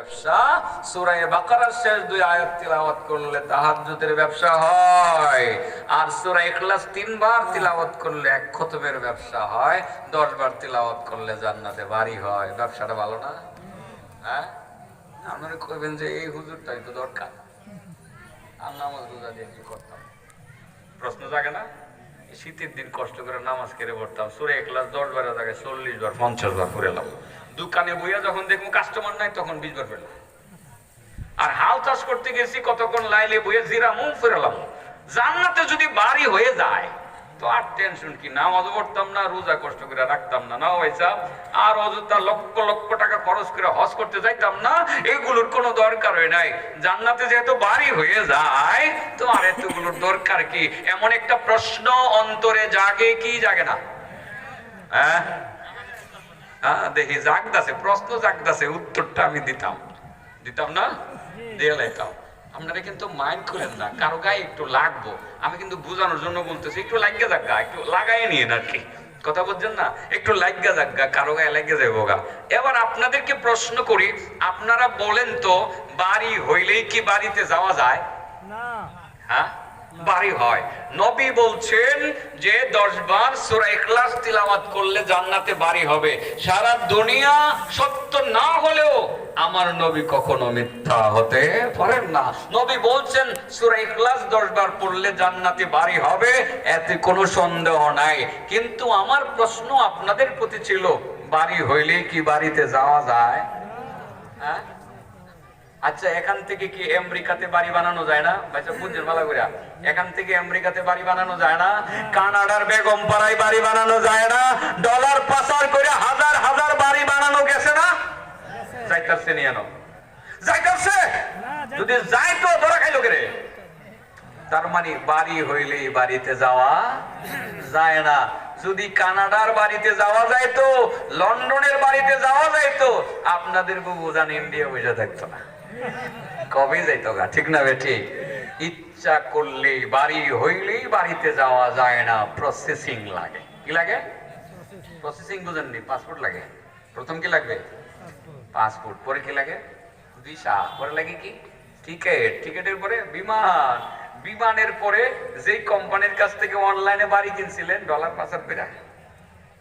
ব্যবসা। সূরায়ে বাকারার শেষ দুই আয়াত তিলাওয়াত করলে তাহাজ্জুদের ব্যবসা হয়। আর সূরা ইখলাস তিনবার তিলাওয়াত করলে এক খতমের ব্যবসা হয়। দশ বার তিলাওয়াত করলে জান্নাতে বাড়ি হয়। ব্যবসাটা ভালো না? হ্যাঁ? আপনারা কইবেন যে এই হুজুরটাই তো দরকার। আর নামাজ রোজা দিয়ে কি করতাম? প্রশ্ন জাগে না? শীতের দিন কষ্ট করে নামাজ কেড়ে পড়তাম। সুরে এক ক্লাস দশ বারের জায়গায় চল্লিশ বার, পঞ্চাশ বার পড়েলাম দোকানে বইয়া যখন দেখব কাস্টমার নাই, তখন বিশ বার পেলাম আর হাল চাষ করতে গেছি কতক্ষণ লাইলে বইয়ে জিরা মুখ ফেরালাম জান্নাতে যদি বাড়ি হয়ে যায়, তো আর টেনশন কি? পড়তাম না, রোজা কষ্ট করে রাখতাম না। না আর লক্ষ লক্ষ টাকা খরচ করে হজ করতে না, এগুলোর কোনো দরকার হয় নাই। জান্নাতে যেহেতু বাড়ি হয়ে যায়, তো আর এতগুলোর দরকার কি? এমন একটা প্রশ্ন অন্তরে জাগে কি জাগে না? হ্যাঁ? হ্যাঁ দেখি জাগদাছে প্রশ্ন জাগদাছে উত্তরটা আমি দিতাম। দিতাম না? দিয়ে লাইতাম। আপনারা কিন্তু মাইন্ড করেন না কারও গায়ে একটু লাগবো। আমি কিন্তু বোঝানোর জন্য বলতেছি একটু লাগিয়ে যাগা একটু লাগাই নিয়ে আর কি। কথা বলছেন না? একটু লাগিয়ে যাগা কারও গায়ে লাগিয়ে যাব গা। এবার আপনাদেরকে প্রশ্ন করি আপনারা বলেন তো বাড়ি হইলেই কি বাড়িতে যাওয়া যায়? হ্যাঁ? বাড়ি হয়। নবী বলছেন যে, দশ বার সূরা ইখলাস তিলাওয়াত করলে জান্নাতে বাড়ি হবে। সারা দুনিয়া সত্য না হলেও আমার নবী কখনো মিথ্যা হতে পারেন না। নবী বলছেন, সূরা ইখলাস দশ বার পড়লে জান্নাতে বাড়ি হবে, এতে কোনো সন্দেহ নাই। কিন্তু আমার প্রশ্ন আপনাদের প্রতি ছিল বাড়ি হইলে কি বাড়িতে যাওয়া যায়? হ্যাঁ? আচ্ছা এখান থেকে কি আমেরিকাতে বাড়ি বানানো যায় না? ভাইসা বুঝছেন ভালো করে এখান থেকে আমেরিকাতে বাড়ি বানানো যায় না কানাডার বেগম পাড়ায় বাড়ি বানানো যায় না ডলার পাচার করে হাজার হাজার বাড়ি বানানো গেছে না? যাইতাছে নিয়ে নাও যাইতাছে? যদি যাই তো ধরা খাইলো কে তার মানে বাড়ি হইলে বাড়িতে যাওয়া যায় না। যদি কানাডার বাড়িতে যাওয়া যায় তো লন্ডনের বাড়িতে যাওয়া যায় তো আপনাদের বুবু জান ইন্ডিয়া বুঝে থাকতো না। কবে যাইতো গা ঠিক না বেটি? ইচ্ছা করলেই বাড়ি হইলেই বাড়িতে যাওয়া যায় না প্রসেসিং লাগে। কি লাগে? প্রসেসিং বুঝেননি পাসপোর্ট লাগে। প্রথম কি লাগবে? পাসপোর্ট পরে কি লাগে? ভিসা পরে লাগে কি? টিকেট টিকেটের পরে বিমান। বিমানের পরে যেই কোম্পানির কাছ থেকে অনলাইনে বাড়ি কিনছিলেন ডলার পাচার পেরা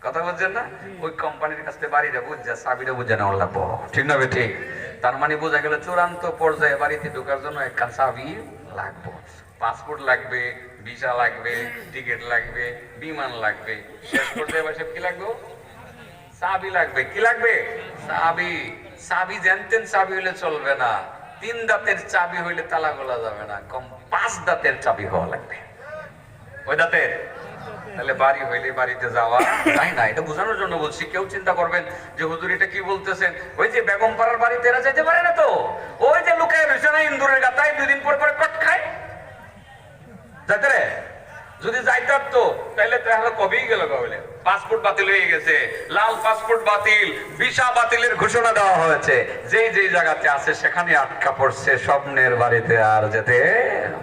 কথা বলছেন না? ওই কোম্পানির কাছ থেকে বাড়িটা বুঝছে চাবিটা বুঝে নেওয়া লাগবো। ঠিক না ঠিক তার মানে বোঝা গেল চূড়ান্ত পর্যায়ে বাড়িতে ঢোকার জন্য একখান চাবি লাগবো। পাসপোর্ট লাগবে, ভিসা লাগবে, টিকিট লাগবে, বিমান লাগবে। শেষ পর্যায়ে বসে কি লাগবে? চাবি লাগবে। কি লাগবে? চাবি। চাবি জানতেন চাবি হইলে চলবে না। তিন দাঁতের চাবি হইলে তালা গোলা যাবে না। কম পাঁচ দাঁতের চাবি হওয়া লাগবে। ওই দাঁতের? তাহলে বাড়ি হইলে বাড়িতে যাওয়া তাই না? এটা বোঝানোর জন্য বলছি, কেউ চিন্তা করবেন যে হুজুর এটা কি বলতেছেন? ওই যে বেগম পাড়ার বাড়িতে এরা যেতে পারে না তো? ওই যে লুকায় রয়েছে না ইন্দুরের গাতায় দুদিন পর পরে কট খায়। যাতে রে? যদি যাইতার তো তাহলে তাহলে কবেই গেল কবলে পাসপোর্ট বাতিল হয়ে গেছে। লাল পাসপোর্ট বাতিল, ভিসা বাতিলের ঘোষণা দেওয়া হয়েছে। যেই যেই জায়গাতে আছে, সেখানে আটকা পড়ছে স্বপ্নের বাড়িতে আর যেতে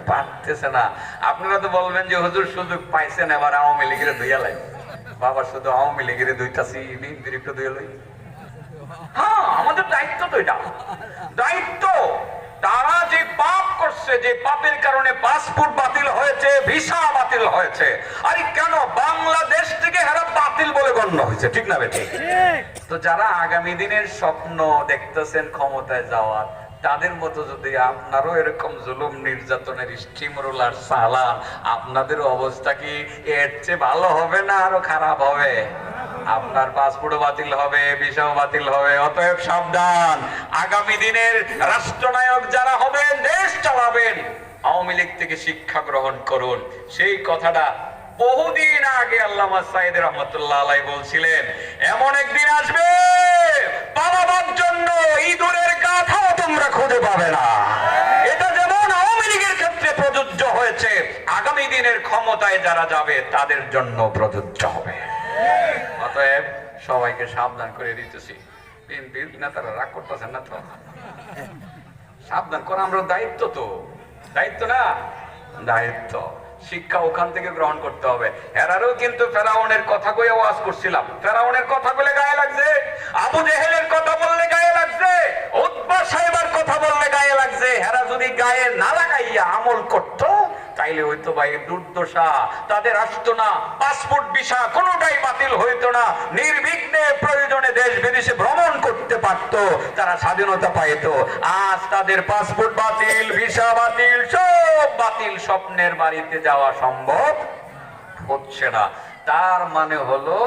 পারতেছে না। আপনারা তো বলবেন যে, হুজুর, সুযোগ পাইছেন এবার আওয়ামী লীগের দুইয়া লাই বাবা, শুধু আওয়ামী লীগের বিএনপির একটু দুইয়া লই হ্যাঁ আমাদের দায়িত্ব তো এটা। দায়িত্ব! তারা যে পাপ করছে, যে পাপের কারণে পাসপোর্ট বাতিল হয়েছে, ভিসা বাতিল হয়েছে। আরে কেন? বাংলাদেশ থেকে হেরা বাতিল বলে গণ্য হয়েছে, ঠিক না বেটি? তো যারা আগামী দিনের স্বপ্ন দেখতেছেন ক্ষমতায় যাওয়ার, তাদের মতো যদি আপনারও এরকম জুলুম নির্যাতনের স্টিম রোলার চালান, আপনাদের অবস্থা কি এর চেয়ে ভালো হবে না আরও খারাপ হবে? আপনার পাসপোর্টও বাতিল হবে ভিসাও বাতিল হবে, অতএব সাবধান। আগামী দিনের রাষ্ট্রনায়ক যারা হবেন, দেশ চালাবেন। আওয়ামী লীগ থেকে শিক্ষা গ্রহণ করুন। সেই কথাটা বহুদিন আগে আল্লামা সাইদ রহমতুল্লাহ আলাই বলছিলেন, এমন একদিন আসবে, পালাবার জন্য ইঁদুরের গাথাও তোমরা খুঁজে পাবে না। এটা যেমন আওয়ামী লীগের ক্ষেত্রে প্রযোজ্য হয়েছে, আগামী দিনের ক্ষমতায় যারা যাবে, তাদের জন্য প্রযোজ্য হবে। অতএব সবাইকে সাবধান করে দিতেছি। বিএনপির নেতারা রাগ করতেছেন না তো? সাবধান করা আমরা দায়িত্ব তো। দায়িত্ব না? দায়িত্ব। শিক্ষা ওখান থেকে গ্রহণ করতে হবে। এরারও কিন্তু ফেরাউনের কথা কই আওয়াজ করছিলাম। ফেরাউনের কথা বলে গায়ে লাগছে। আবু জেহেলের কথা বললে গায়ে লাগছে। উৎপা সাহেব যদি গায়ে না লাগাইয়া আমল করত তাইলে হইতো ভাই দুর্দশা, তাদের আসতো না, পাসপোর্ট ভিসা কোনোটাই বাতিল হইতো না। নির্বিঘ্নে প্রয়োজনে দেশ বিদেশে ভ্রমণ করতে পারত, তারা স্বাধীনতা পাইতো। আজ তাদের পাসপোর্ট বাতিল, ভিসা বাতিল, সব বাতিল। স্বপ্নের বাড়িতে যাওয়া সম্ভব হচ্ছে না। তার মানে হলো,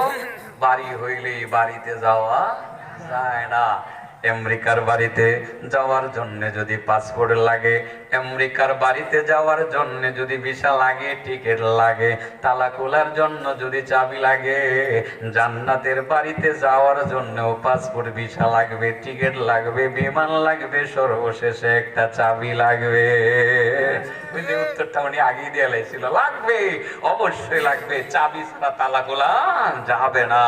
বাড়ি হইলেই বাড়িতে যাওয়া যায় না। আমেরিকার বাড়িতে যাওয়ার জন্য যদি পাসপোর্ট লাগে, আমেরিকার বাড়িতে যাওয়ার জন্য যদি ভিসা লাগে, টিকিট লাগে, তালা খোলার জন্য যদি চাবি লাগে, জান্নাতের বাড়িতে যাওয়ার জন্য পাসপোর্ট, ভিসা লাগবে, টিকিট লাগবে, বিমান লাগবে, সর্বশেষে একটা চাবি লাগবে। ওই উত্তরটা উনি আগেই দিয়ে লাইছিল লাগবে, অবশ্যই লাগবে, চাবি ছাড়া তালা খোলা যাবে না।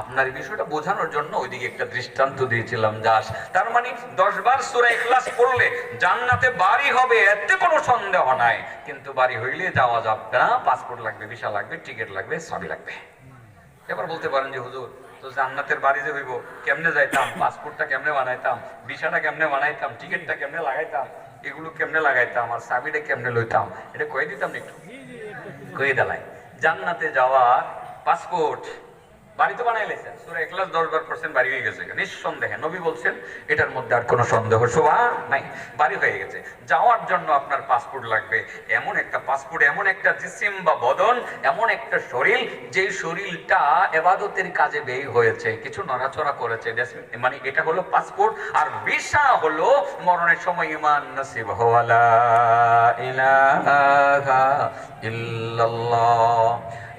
আপনার বিষয়টা বোঝানোর জন্য ওইদিকে একটা দৃষ্টান্ত দিয়েছিলাম যাস তার মানে দশ বার সুরা ইখলাস পড়লে জান্নাতে বাড়ি হবে, এতে কোনো সন্দেহ নাই। কিন্তু বাড়ি হইলে যাওয়া যাবে না পাসপোর্ট লাগবে ভিসা লাগবে টিকিট লাগবে সবই লাগবে। এবার বলতে পারেন যে, হুজুর, তো জান্নাতের বাড়ি যে হইব, কেমনে যাইতাম? পাসপোর্টটা কেমনে বানাইতাম? ভিসাটা কেমনে বানাইতাম? টিকিটটা কেমনে লাগাইতাম? এগুলো কেমনে লাগাইতাম? আর চাবিটা কেমনে লইতাম? এটা কয়ে দিতাম একটু? কয়ে দিলাই জান্নাতে যাওয়া পাসপোর্ট বাড়ি তো বানাই লেছেন সুরা এখলাস দশ বার পার্সেন্ট বাড়ি হয়ে গেছে। নিঃসন্দেহে নবী বলছেন, এটার মধ্যে আর কোনো সন্দেহ শোভা নাই। বাড়ি হয়ে গেছে। যাওয়ার জন্য আপনার পাসপোর্ট লাগবে। এমন একটা পাসপোর্ট এমন একটা জিসিম বা বদন, এমন একটা শরীর যে শরীরটা এবাদতের কাজে ব্যয় হয়েছে। কিছু নড়াচড়া করেছে। মানে এটা হলো পাসপোর্ট আর ভিসা হলো মরণের সময় ইমান নসিব হওয়ালা ইলাহা ইল্লাল্লাহ।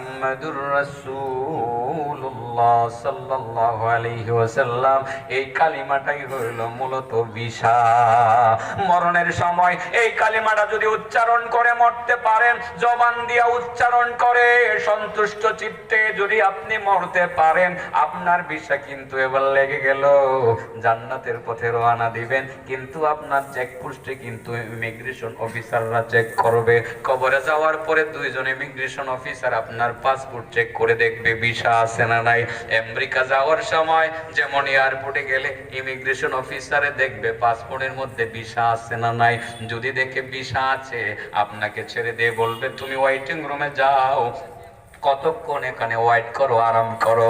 মোহাম্মদুর রসুল্লাহ সাল্লাহ আলহি ওসাল্লাম এই কালিমাটাই হইল মূলত বিষা। মরণের সময় এই কালিমাটা যদি উচ্চারণ করে মরতে পারেন, জবান দিয়া উচ্চারণ করে, সন্তুষ্ট চিত্তে যদি আপনি মরতে পারেন, আপনার বিষা কিন্তু এবার লেগে গেল। জান্নাতের পথে রওনা দিবেন, কিন্তু আপনার চেকপোস্টে কিন্তু ইমিগ্রেশন অফিসাররা চেক করবে। কবরে যাওয়ার পরে দুইজন ইমিগ্রেশন অফিসার আপনার পাসপোর্ট চেক করে দেখবে ভিসা আছে না নাই। আমেরিকা যাওয়ার সময় যেমন এয়ারপোর্টে গেলে ইমিগ্রেশন অফিসারে দেখবে পাসপোর্টের মধ্যে ভিসা আছে না নাই। যদি দেখে ভিসা আছে, আপনাকে ছেড়ে দিয়ে বলবে, তুমি ওয়েটিং রুমে যাও। কতক্ষণ এখানে ওয়েট করো, আরাম করো।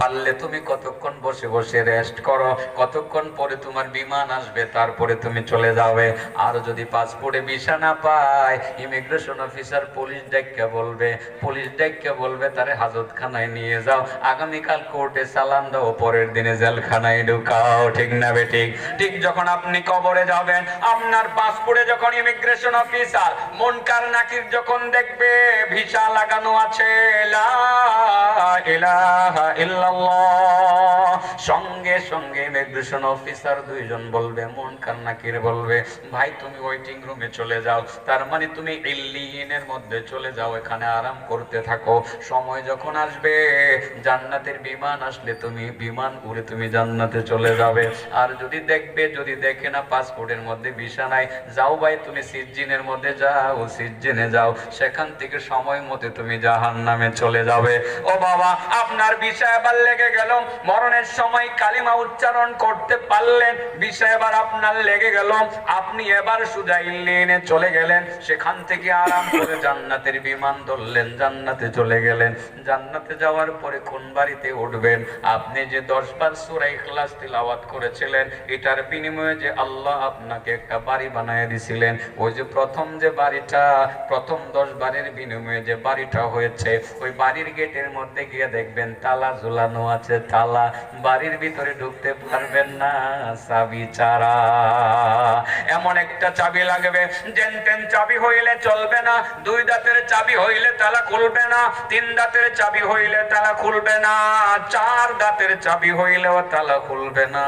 পারলে তুমি কতক্ষণ বসে বসে রেস্ট করো? কতক্ষণ পরে তোমার বিমান আসবে? তারপরে তুমি চলে যাবে। আর যদি পাসপোর্টে ভিসা না পায় ইমিগ্রেশন অফিসার পুলিশ ডেকে বলবে পুলিশ ডেকে বলবে, তারে হাজতখানায় নিয়ে যাও। আগামীকাল কোর্টে চালান দাও, পরের দিনে জেলখানায় ঢুকাও। ঠিক না বে, ঠিক? ঠিক যখন আপনি কবরে যাবেন, আপনার পাসপোর্টে যখন ইমিগ্রেশন অফিসার মনকার নাকির যখন দেখবে, ভিসা লাগানো আছে, লা ইলাহা ইল্লাল্লাহ সঙ্গে সঙ্গে ইমিগ্রেশন অফিসার দুইজন বলবে মনকার নাকির বলবে, ভাই, তুমি ওয়েটিং রুমে চলে যাও। তার মানে তুমি ইল্লিনের মধ্যে চলে যাও, এখানে আরাম করতে থাকো। সময় যখন আসবে, জান্নাতের বিমান আসলে তুমি বিমান উড়ে তুমি জান্নাতে চলে যাবে। আর যদি দেখবে, যদি দেখে না পাসপোর্টের মধ্যে ভিসা নাই, যাও ভাই, তুমি সিজিনের মধ্যে যাও, সিজ্জিনে যাও। সেখান থেকে সময় মতে তুমি জাহান নামে চলে যাবে। ও বাবা, আপনার ভিসা এবার লেগে গেল। মরণের সময় কালিমা উচ্চারণ করতে পারলেন। ভিসা এবার আপনার লেগে গেল। আপনি এবার সুজা ইল্লিনে চলে গেলেন। সেখান থেকে আরাম করে জান্নাতের বিমান ধরলেন। জান্নাতে চলে গেলেন। জান্নাতে যাওয়ার পরে কোন বাড়িতে উঠবেন? আপনি যে দশ বার সুরা ইখলাস তিলাওয়াত করেছিলেন, এটার বিনিময়ে যে আল্লাহ আপনাকে একটা বাড়ি বানায় দিছিলেন। ওই যে প্রথম যে বাড়িটা, প্রথম দশ বারের বিনিময়ে যে বাড়িটা হয়েছে, ওই বাড়ির গেটের মধ্যে গিয়ে দেখবেন তালা ঝুলানো আছে তালা বাড়ির ভিতরে ঢুকতে পারবেন না চাবি চারা। এমন একটা চাবি লাগবে যেন তেন চাবি হইলে চলবে না দুই দাঁতের চাবি হইলে তালা খুলবে না তিন দাঁতের চাবি হইলে তালা খুলবে না চার দাঁতের চাবি হইলেও তালা খুলবে না।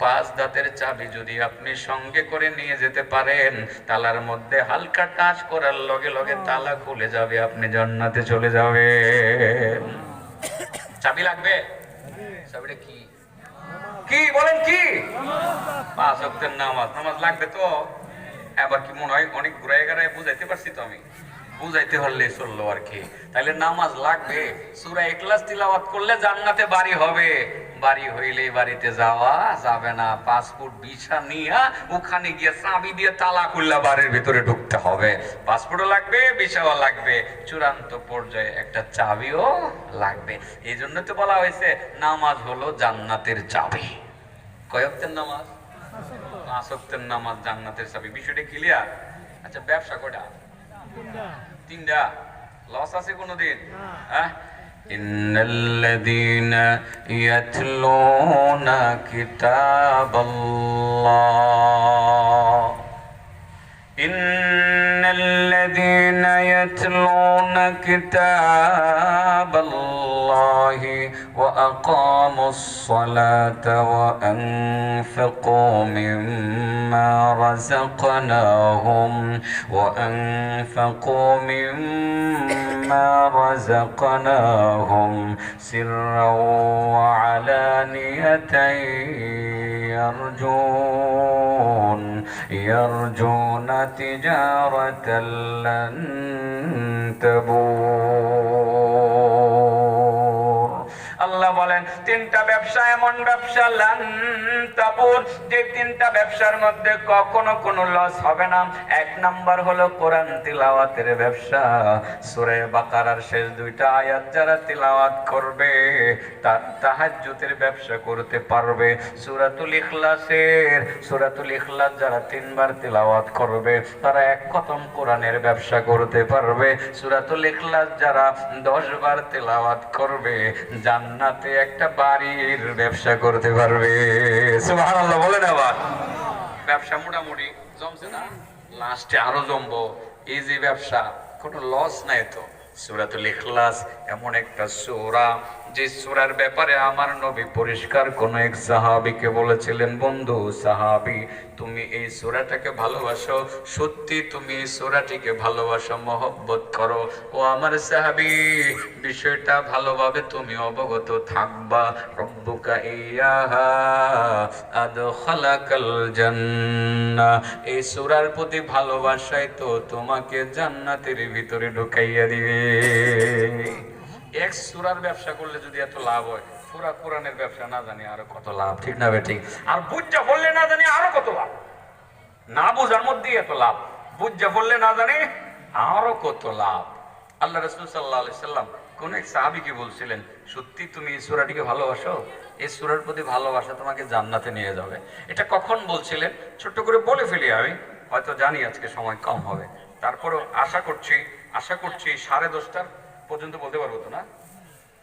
পাঁচ দাঁতের চাবি যদি আপনি সঙ্গে করে নিয়ে যেতে পারেন তালার মধ্যে হালকা টাচ করার লগে লগে তালা খুলে যাবে আপনি জান্নাতে চলে যাবেন। চাবি লাগবে? চাবিটা কি? কি? বলেন কি? পাঁচ অক্টের নামাজ। নামাজ লাগবে তো? এবার কি মনে হয় অনেক ঘুরাই ঘুরাই বুঝাইতে পারছি তো আমি। বুঝাইতে পারলে চলল আর কি। তাহলে নামাজ লাগবে। সুরা একলাস তিলাওয়াত করলে জান্নাতে বাড়ি হবে। বাড়ি হইলে বাড়িতে যাওয়া যাবে না। পাসপোর্ট ভিসা নিয়ে ওখানে গিয়ে চাবি দিয়ে তালা খুললা বাড়ির ভিতরে ঢুকতে হবে। পাসপোর্টও লাগবে, ভিসাও লাগবে। চূড়ান্ত পর্যায়ে একটা চাবিও লাগবে। এই জন্য তো বলা হয়েছে, নামাজ হলো জান্নাতের চাবি। কয়ক্তের নামাজ? পাঁচ নামাজ জান্নাতের চাবি। বিষয়টা ক্লিয়ার আচ্ছা ব্যবসা কয়টা? তিনটা লস আছে কোনোদিন হ্যাঁ إن الذين يتلون كتاب الله إن الذين يتلون كتاب الله وأقاموا الصلاة وأنفقوا مما رزقناهم وأنفقوا مما رزقناهم سرا وعلانية يرجون يرجون تجارة لن تبور তিনটা ব্যবসা এমন ব্যবসা লান যে তিনটা ব্যবসার মধ্যে কখনো কোনো লস হবে না। এক নাম্বার হলো কোরআন তিলাওয়াতের ব্যবসা। সূরা বাকারার শেষ দুইটা আয়াত যারা তিলাওয়াত করবে, তার তাহাজ্জুদের ব্যবসা করতে পারবে। সূরাতুল ইখলাসের, সূরাতুল ইখলাস যারা তিনবার তিলাওয়াত করবে, তারা এক খতম কোরআনের ব্যবসা করতে পারবে। সূরাতুল ইখলাস যারা দশ বার তেলাওয়াত করবে, জান্নাতে একটা বাড়ির ব্যবসা করতে পারবে। সুবহানাল্লাহ, বলেন আবার। ব্যবসা মোটামুটি জমছে না? লাস্টে আরও জমবো। এই যে ব্যবসা, কোনো লস নাই তো। সুরা তো ইখলাস, এমন একটা সূরা যে সূরার ব্যাপারে আমার নবী পরিষ্কার কোন এক সাহাবীকে বলেছিলেন, বন্ধু, সাহাবী, তুমি এই সূরাটাকে ভালোবাসো। সত্যি তুমি এই সূরাটিকে ভালোবাসো, মহব্বত করো। ও আমার সাহাবী, বিষয়টা ভালোভাবে তুমি অবগত থাকবা। রব্বুকা ইয়াহা আদখালাকাল জান্নাহ এই সূরার প্রতি ভালোবাসায় তো তোমাকে জান্নাতের ভিতরে ঢুকাইয়া দিবে। এক সূরার ব্যবসা করলে যদি এত লাভ হয়? পুরা কোরআনের ব্যবসা, না জানি আরও কত লাভ। ঠিক না ঠিক আর বুঝা বললে না জানি আরও কত লাভ? না বোঝার মধ্যেই এত লাভ। বুঝা বললে না জানি আরও কত লাভ। আল্লাহ রসুল সাল্লাহ সাল্লাম কোন এক সাহাবিকে বলছিলেন, সত্যি তুমি এই সুরাটিকে ভালোবাসো? এই সুরার প্রতি ভালোবাসা তোমাকে জান্নাতে নিয়ে যাবে। এটা কখন বলছিলেন? ছোট্ট করে বলে ফেলি আমি, হয়তো জানি আজকে সময় কম হবে। তারপরও আশা করছি আশা করছি সাড়ে দশটার পর্যন্ত বলতে পারব তো না?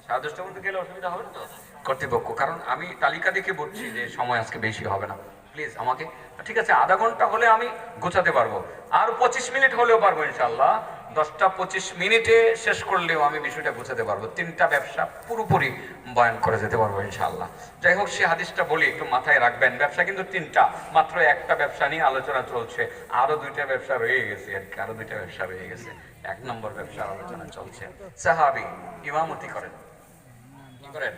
সাড়ে দশটা পর্যন্ত গেলে অসুবিধা হবে তো? কর্তৃপক্ষ, কারণ আমি তালিকা দেখে বলছি যে সময় আজকে বেশি হবে না। প্লিজ আমাকে, ঠিক আছে, আধা ঘণ্টা হলে আমি গোছাতে পারব। আর পঁচিশ মিনিট হলেও পারব ইনশাল্লাহ দশটা পঁচিশ মিনিটে শেষ করলেও আমি বিষয়টা গোছাতে পারব। তিনটা ব্যবসা পুরোপুরি বয়ান করে যেতে পারব ইনশাল্লাহ যাই হোক, সে হাদিসটা বলি, একটু মাথায় রাখবেন, ব্যবসা কিন্তু তিনটা, মাত্র একটা ব্যবসা নিয়ে আলোচনা চলছে, আরও দুইটা ব্যবসা রয়ে গেছে আর কি, আরও দুইটা ব্যবসা রয়ে গেছে, এক নম্বর ব্যবসার আলোচনা চলছে। সাহাবি ইমামতি করেন। কি করেন?